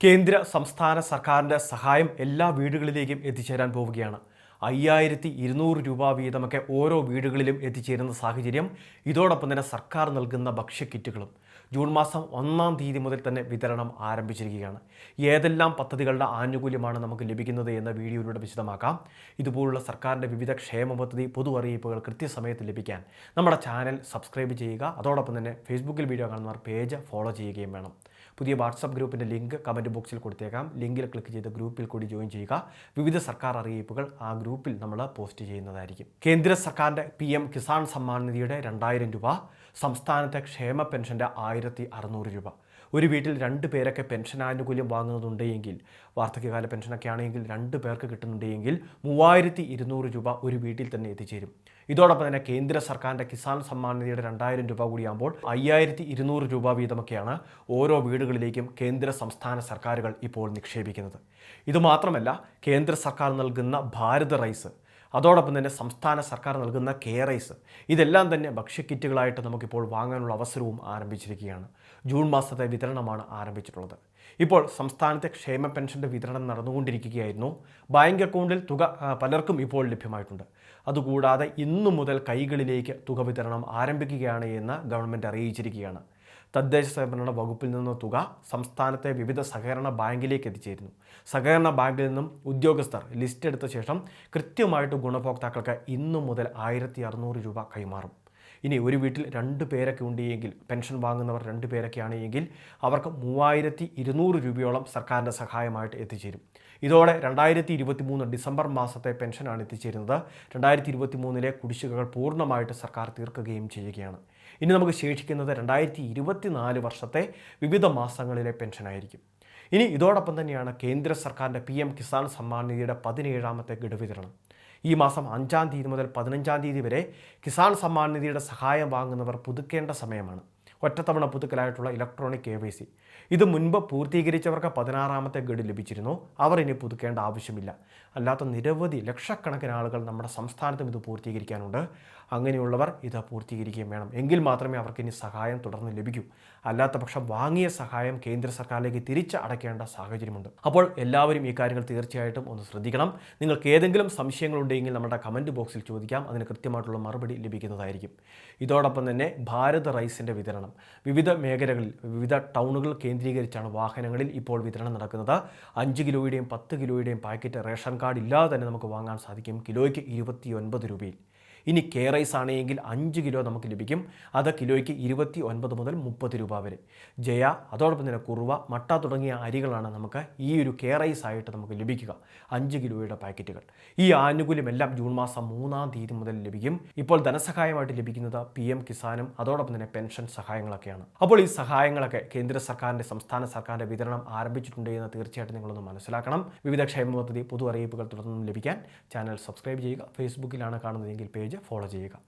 കേന്ദ്ര സംസ്ഥാന സർക്കാരിന്റെ സഹായം എല്ലാ വീടുകളിലേക്കും എത്തിച്ചേരാൻ പോവുകയാണ്. അയ്യായിരത്തി ഇരുന്നൂറ് രൂപ വീതമൊക്കെ ഓരോ വീടുകളിലും എത്തിച്ചേരുന്ന സാഹചര്യം ഇതോടൊപ്പം തന്നെ സർക്കാർ നൽകുന്ന ഭക്ഷ്യക്കിറ്റുകളും ജൂൺ മാസം ഒന്നാം തീയതി മുതൽ തന്നെ വിതരണം ആരംഭിച്ചിരിക്കുകയാണ്. ഏതെല്ലാം പദ്ധതികളുടെ ആനുകൂല്യമാണ് നമുക്ക് ലഭിക്കുന്നത് എന്ന വീഡിയോയിലൂടെ വിശദമാക്കാം. ഇതുപോലുള്ള സർക്കാരിന്റെ വിവിധ ക്ഷേമ പദ്ധതി പൊതു അറിയിപ്പുകൾ കൃത്യസമയത്ത് ലഭിക്കാൻ നമ്മുടെ ചാനൽ സബ്സ്ക്രൈബ് ചെയ്യുക. അതോടൊപ്പം തന്നെ ഫേസ്ബുക്കിൽ വീഡിയോ കാണുന്നവർ പേജ് ഫോളോ ചെയ്യുകയും വേണം. പുതിയ വാട്സപ്പ് ഗ്രൂപ്പിന്റെ ലിങ്ക് കമന്റ് ബോക്സിൽ കൊടുത്തേക്കാം. ലിങ്കിൽ ക്ലിക്ക് ചെയ്ത് ഗ്രൂപ്പിൽ കൂടി ജോയിൻ ചെയ്യുക. വിവിധ സർക്കാർ അറിയിപ്പുകൾ ആ ഗ്രൂപ്പിൽ നമ്മൾ പോസ്റ്റ് ചെയ്യുന്നതായിരിക്കും. കേന്ദ്ര സർക്കാരിന്റെ പി എം കിസാൻ സമ്മാൻ നിധിയുടെ രണ്ടായിരം രൂപ സംസ്ഥാനത്തെ ക്ഷേമ പെൻഷന്റെ ആയിരത്തി അറുന്നൂറ് രൂപ. ഒരു വീട്ടിൽ രണ്ട് പേരൊക്കെ പെൻഷൻ ആനുകൂല്യം വാങ്ങുന്നതുണ്ടെങ്കിൽ വാർദ്ധക്യകാല പെൻഷനൊക്കെ ആണെങ്കിൽ രണ്ട് പേർക്ക് കിട്ടുന്നുണ്ടെങ്കിൽ മൂവായിരത്തി ഇരുന്നൂറ് രൂപ ഒരു വീട്ടിൽ തന്നെ എത്തിച്ചേരും. ഇതോടൊപ്പം തന്നെ കേന്ദ്ര സർക്കാരിന്റെ കിസാൻ സമ്മാൻ നിധിയുടെ രണ്ടായിരം രൂപ കൂടിയാകുമ്പോൾ അയ്യായിരത്തി ഇരുന്നൂറ് രൂപ വീതമൊക്കെയാണ് ഓരോ വീടുകളിലേക്കും കേന്ദ്ര സംസ്ഥാന സർക്കാരുകൾ ഇപ്പോൾ നിക്ഷേപിക്കുന്നത്. ഇതുമാത്രമല്ല കേന്ദ്ര സർക്കാർ നൽകുന്ന ഭാരത് റൈസ് അതോടൊപ്പം തന്നെ സംസ്ഥാന സർക്കാർ നൽകുന്ന കെയർ റൈസ് ഇതെല്ലാം തന്നെ ഭക്ഷ്യക്കിറ്റുകളായിട്ട് നമുക്കിപ്പോൾ വാങ്ങാനുള്ള അവസരവും ആരംഭിച്ചിരിക്കുകയാണ്. ജൂൺ മാസത്തെ വിതരണമാണ് ആരംഭിച്ചിട്ടുള്ളത്. ഇപ്പോൾ സംസ്ഥാനത്തെ ക്ഷേമ പെൻഷന്റെ വിതരണം നടന്നുകൊണ്ടിരിക്കുകയായിരുന്നു. ബാങ്ക് അക്കൗണ്ടിൽ തുക പലർക്കും ഇപ്പോൾ ലഭ്യമായിട്ടുണ്ട്. അതുകൂടാതെ ഇന്നു മുതൽ കൈകളിലേക്ക് തുക വിതരണം ആരംഭിക്കുകയാണ് എന്ന് ഗവൺമെന്റ് അറിയിച്ചിരിക്കുകയാണ്. തദ്ദേശ സ്വയംഭരണ വകുപ്പിൽ നിന്ന് തുക സംസ്ഥാനത്തെ വിവിധ സഹകരണ ബാങ്കിലേക്ക് എത്തിച്ചേരുന്നു. സഹകരണ ബാങ്കിൽ നിന്നും ഉദ്യോഗസ്ഥർ ലിസ്റ്റ് എടുത്ത ശേഷം കൃത്യമായിട്ട് ഗുണഭോക്താക്കൾക്ക് ഇന്നു മുതൽ ആയിരത്തി അറുന്നൂറ് രൂപ കൈമാറും. ഇനി ഒരു വീട്ടിൽ രണ്ട് പേരൊക്കെ ഉണ്ടെങ്കിൽ പെൻഷൻ വാങ്ങുന്നവർ രണ്ട് പേരൊക്കെയാണ് എങ്കിൽ അവർക്ക് മൂവായിരത്തി ഇരുന്നൂറ് രൂപയോളം സർക്കാരിന്റെ സഹായമായിട്ട് എത്തിച്ചേരും. ഇതോടെ രണ്ടായിരത്തി ഇരുപത്തി മൂന്ന് ഡിസംബർ മാസത്തെ പെൻഷനാണ് എത്തിച്ചേരുന്നത്. രണ്ടായിരത്തി ഇരുപത്തി മൂന്നിലെ കുടിശ്ശികകൾ പൂർണമായിട്ട് സർക്കാർ തീർക്കുകയും ചെയ്യുകയാണ്. ഇനി നമുക്ക് ശേഷിക്കുന്നത് രണ്ടായിരത്തി ഇരുപത്തിനാല് വർഷത്തെ വിവിധ മാസങ്ങളിലെ പെൻഷനായിരിക്കും ഇനി ഇതോടൊപ്പം തന്നെയാണ് കേന്ദ്ര സർക്കാരിന്റെ പി എം കിസാൻ സമ്മാൻ നിധിയുടെ പതിനേഴാമത്തെ ഗഡു വിതരണം ഈ മാസം അഞ്ചാം തീയതി മുതൽ പതിനഞ്ചാം തീയതി വരെ കിസാൻ സമ്മാൻ നിധിയുടെ സഹായം വാങ്ങുന്നവർ പുതുക്കേണ്ട സമയമാണ്. ഒറ്റത്തവണ പുതുക്കലായിട്ടുള്ള ഇലക്ട്രോണിക് കെ വൈ സി ഇത് മുൻപ് പൂർത്തീകരിച്ചവർക്ക് പതിനാറാമത്തെ ഗഡ് ലഭിച്ചിരുന്നു. അവർ ഇനി പുതുക്കേണ്ട ആവശ്യമില്ല. അല്ലാത്ത നിരവധി ലക്ഷക്കണക്കിന് ആളുകൾ നമ്മുടെ സംസ്ഥാനത്തും ഇത് പൂർത്തീകരിക്കാനുണ്ട്. അങ്ങനെയുള്ളവർ ഇത് പൂർത്തീകരിക്കുകയും വേണം. എങ്കിൽ മാത്രമേ അവർക്ക് ഇനി സഹായം തുടർന്ന് ലഭിക്കൂ. അല്ലാത്ത പക്ഷം വാങ്ങിയ സഹായം കേന്ദ്ര സർക്കാരിലേക്ക് തിരിച്ച് അടയ്ക്കേണ്ട സാഹചര്യമുണ്ട്. അപ്പോൾ എല്ലാവരും ഈ കാര്യങ്ങൾ തീർച്ചയായിട്ടും ഒന്ന് ശ്രദ്ധിക്കണം. നിങ്ങൾക്ക് ഏതെങ്കിലും സംശയങ്ങളുണ്ടെങ്കിൽ നമ്മുടെ കമന്റ് ബോക്സിൽ ചോദിക്കാം. അതിന് കൃത്യമായിട്ടുള്ള മറുപടി ലഭിക്കുന്നതായിരിക്കും. ഇതോടൊപ്പം തന്നെ ഭാരത് റൈസിന്റെ വിതരണം വിവിധ മേഖലകളിൽ വിവിധ ടൗണുകൾ കേന്ദ്രീകരിച്ചാണ് വാഹനങ്ങളിൽ ഇപ്പോൾ വിതരണം നടക്കുന്നത്. അഞ്ച് കിലോയുടെയും പത്ത് കിലോയുടെയും പാക്കറ്റ് റേഷൻ കാർഡ് ഇല്ലാതെ തന്നെ നമുക്ക് വാങ്ങാൻ സാധിക്കും. കിലോയ്ക്ക് ഇരുപത്തി ഒൻപത് രൂപയിൽ. ഇനി കെ റൈസ് ആണെങ്കിൽ അഞ്ച് കിലോ നമുക്ക് ലഭിക്കും. അത് കിലോയ്ക്ക് ഇരുപത്തി ഒൻപത് മുതൽ മുപ്പത് രൂപ വരെ. ജയ അതോടൊപ്പം തന്നെ കുറുവ മട്ട തുടങ്ങിയ അരികളാണ് നമുക്ക് ഈ ഒരു കെ റൈസ് ആയിട്ട് നമുക്ക് ലഭിക്കുക. അഞ്ച് കിലോയുടെ പാക്കറ്റുകൾ. ഈ ആനുകൂല്യം എല്ലാം ജൂൺ മാസം മൂന്നാം തീയതി മുതൽ ലഭിക്കും. ഇപ്പോൾ ധനസഹായമായിട്ട് ലഭിക്കുന്നത് പി എം കിസാനും അതോടൊപ്പം തന്നെ പെൻഷൻ സഹായങ്ങളൊക്കെയാണ്. അപ്പോൾ ഈ സഹായങ്ങളൊക്കെ കേന്ദ്ര സർക്കാരിന്റെ സംസ്ഥാന സർക്കാരിന്റെ വിതരണം ആരംഭിച്ചിട്ടുണ്ട് എന്ന് തീർച്ചയായിട്ടും നിങ്ങളൊന്ന് മനസ്സിലാക്കണം. വിവിധ ക്ഷേമ പദ്ധതി പൊതു അറിയിപ്പുകൾ തുടർന്നും ലഭിക്കാൻ ചാനൽ സബ്സ്ക്രൈബ് ചെയ്യുക. ഫേസ്ബുക്കിലാണ് കാണുന്നതെങ്കിൽ ഫോളോ ചെയ്യുക.